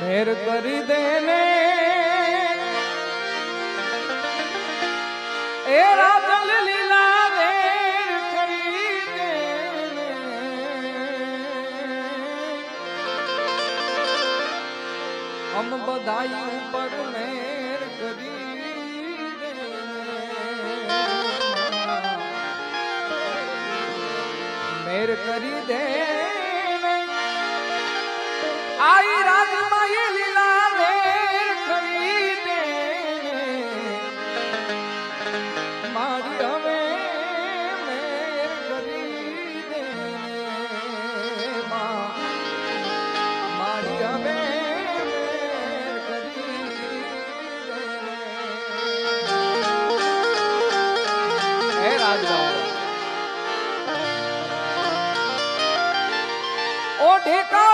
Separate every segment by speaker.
Speaker 1: મેર કરી દેને. એ રાજલ લીલા મેર કરી દેને. હમ બધાઈ ઉપર મેર કરી દેને. મેર કરી દેને ટેકા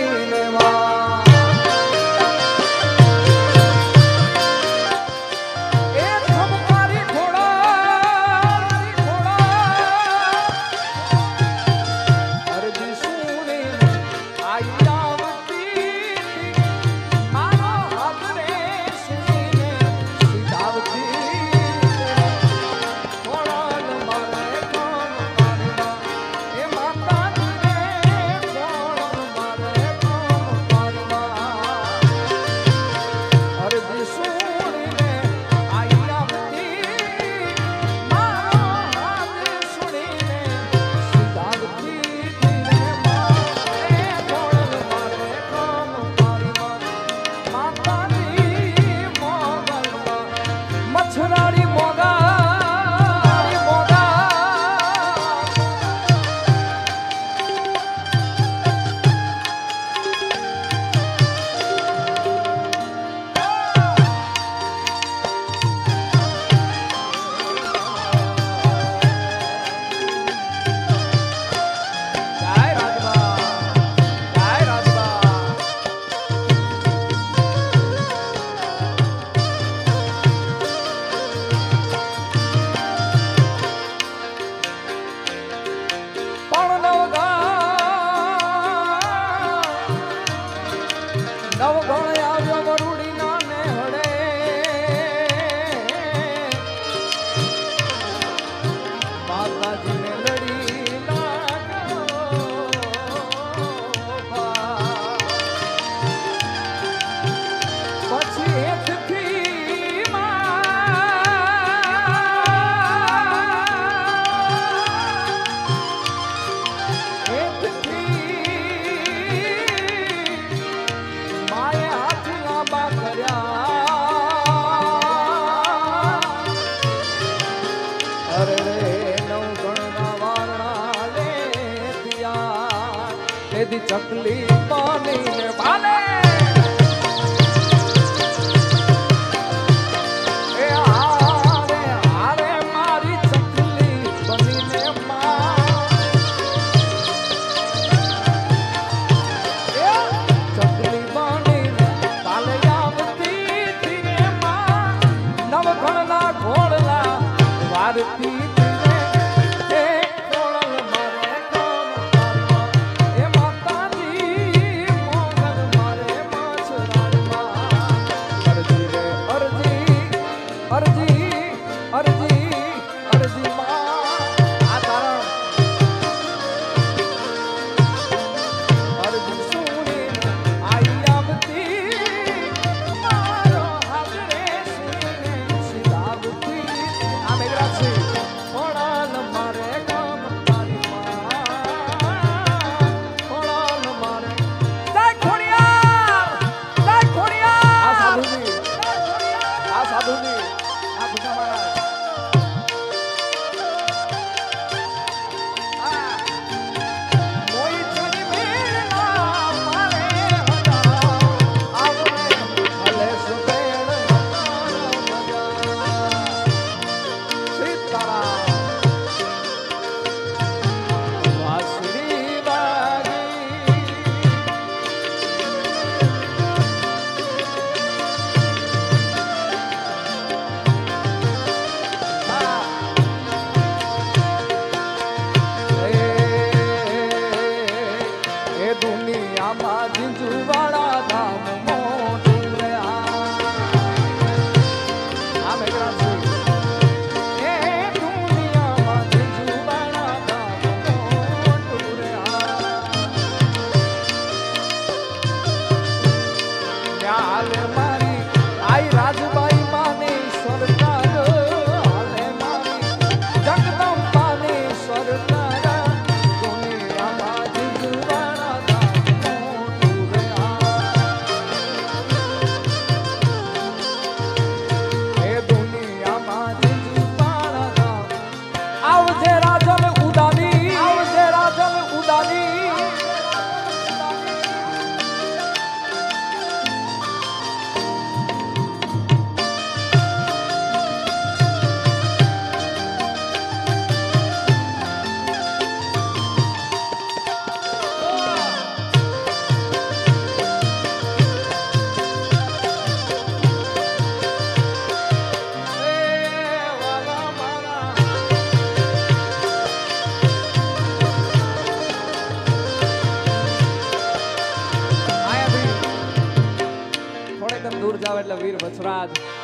Speaker 1: ચકલી પાણી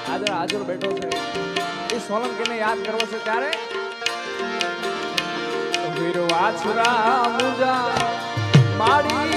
Speaker 1: હાજર હાજર બેઠો છે. એ સોલંકીને યાદ કરવો છે ત્યારે? વીર છુરા મુજા માડી